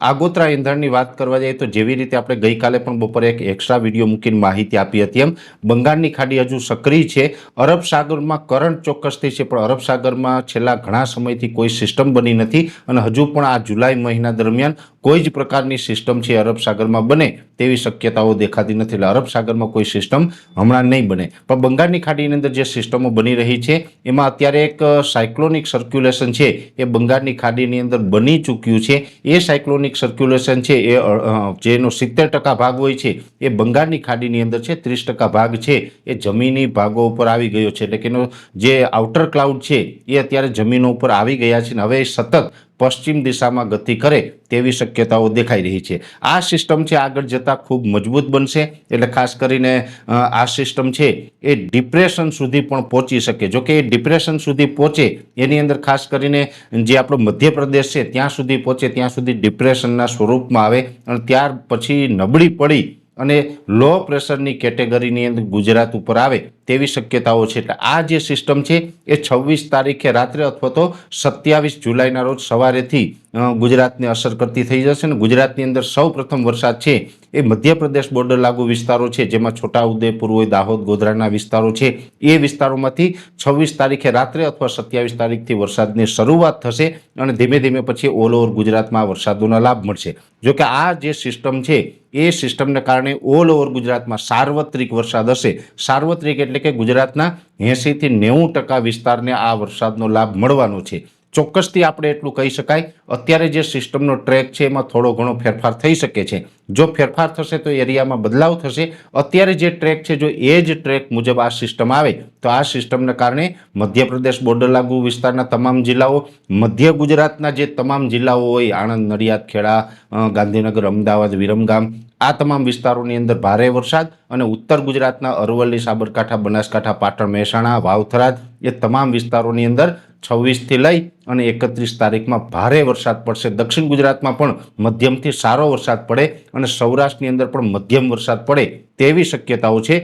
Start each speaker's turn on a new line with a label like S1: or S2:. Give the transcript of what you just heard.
S1: આગોતરા ઈંધણની વાત કરવા જઈએ તો જેવી રીતે આપણે ગઈકાલે પણ બપોરે એક એક્સ્ટ્રા વીડિયો મૂકીને માહિતી આપી હતી એમ. બંગાળની ખાડી હજુ સક્રિય છે. અરબ સાગરમાં કરંટ ચોક્કસથી છે, પણ અરબ સાગરમાં છેલ્લા ઘણા સમયથી કોઈ સિસ્ટમ બની નથી અને હજુ પણ આ જુલાઈ મહિના દરમિયાન કોઈ જ પ્રકારની સિસ્ટમ છે અરબ સાગરમાં બને. તેવી શક્યતાઓ દેખાતી નથી. એટલે અરબ સાગરમાં કોઈ સિસ્ટમ હમણાં નહીં બને. પણ બંગાળની ખાડીની અંદર જે સિસ્ટમો બની રહી છે, એમાં અત્યારે એક સાયક્લોનિક સર્ક્યુલેશન છે. એ બંગાળની ખાડીની અંદર બની ચૂક્યું છે. એ સાયક્લોનિક સર્ક્યુલેશન છે, એ જેનો સિત્તેર ટકા ભાગ હોય છે, એ બંગાળની ખાડીની અંદર છે, ત્રીસ ટકા ભાગ છે. એ જમીની ભાગો ઉપર આવી ગયો છે. એટલે કે એનો જે આઉટર ક્લાઉડ છે, એ અત્યારે જમીનો ઉપર આવી ગયા છે. ને હવે સતત પશ્ચિમ દિશામાં ગતિ કરે તેવી શક્યતાઓ દેખાઈ રહી છે. આ સિસ્ટમ છે આગળ જતાં ખૂબ મજબૂત બનશે. એટલે ખાસ કરીને આ સિસ્ટમ છે એ ડિપ્રેશન સુધી પણ પહોંચી શકે. જો કે એ ડિપ્રેશન સુધી પહોંચે, એની અંદર ખાસ કરીને જે આપણો મધ્યપ્રદેશ છે, ત્યાં સુધી પહોંચે, ત્યાં સુધી ડિપ્રેશનના સ્વરૂપમાં આવે અને ત્યાર પછી નબળી પડી અને લો પ્રેશરની કેટેગરીની અંદર ગુજરાત ઉપર આવે તેવી શક્યતાઓ છે. એટલે આ જે સિસ્ટમ છે, એ છવ્વીસ તારીખે રાત્રે અથવા તો સત્યાવીસ જુલાઈના રોજ સવારેથી ગુજરાતને અસર કરતી થઈ જશે અને ગુજરાતની અંદર સૌ વરસાદ છે, એ મધ્યપ્રદેશ બોર્ડર લાગુ વિસ્તારો છે, જેમાં છોટાઉદેપુર હોય, દાહોદ, ગોધરાના વિસ્તારો છે, એ વિસ્તારોમાંથી છવ્વીસ તારીખે રાત્રે અથવા સત્યાવીસ તારીખથી વરસાદની શરૂઆત થશે અને ધીમે ધીમે પછી ઓલ ઓવર ગુજરાતમાં વરસાદોના લાભ મળશે. જો કે આ જે સિસ્ટમ છે એ સિસ્ટમને કારણે ઓલ ઓવર ગુજરાતમાં સાર્વત્રિક વરસાદ હશે. સાર્વત્રિક એટલે કે ગુજરાતના એંશીથી નેવું ટકા વિસ્તારને આ વરસાદનો લાભ મળવાનો છે. ચોક્કસથી આપણે એટલું કહી શકાય. અત્યારે જે સિસ્ટમનો ટ્રેક છે, એમાં થોડો ઘણો ફેરફાર થઈ શકે છે. જો ફેરફાર થશે તો એરિયામાં બદલાવ થશે. અત્યારે જે ટ્રેક છે, જો એ જ ટ્રેક મુજબ આ સિસ્ટમ આવે, તો આ સિસ્ટમને કારણે મધ્યપ્રદેશ બોર્ડર લાગુ વિસ્તારના તમામ જિલ્લાઓ, મધ્ય ગુજરાતના જે તમામ જિલ્લાઓ હોય, આણંદ, નડિયાદ, ખેડા ગાંધીનગર, અમદાવાદ, વિરમગામ, આ તમામ વિસ્તારોની અંદર ભારે વરસાદ અને ઉત્તર ગુજરાતના અરવલ્લી, સાબરકાંઠા, બનાસકાંઠા, પાટણ, મહેસાણા વાવથરાદ એ તમામ વિસ્તારોની અંદર છવ્વીસથી લઈ અને એકત્રીસ તારીખમાં ભારે વરસાદ પડશે. દક્ષિણ ગુજરાતમાં પણ મધ્યમથી સારો વરસાદ પડે અને સૌરાષ્ટ્રની અંદર પણ મધ્યમ વરસાદ પડે તેવી શક્યતાઓ છે.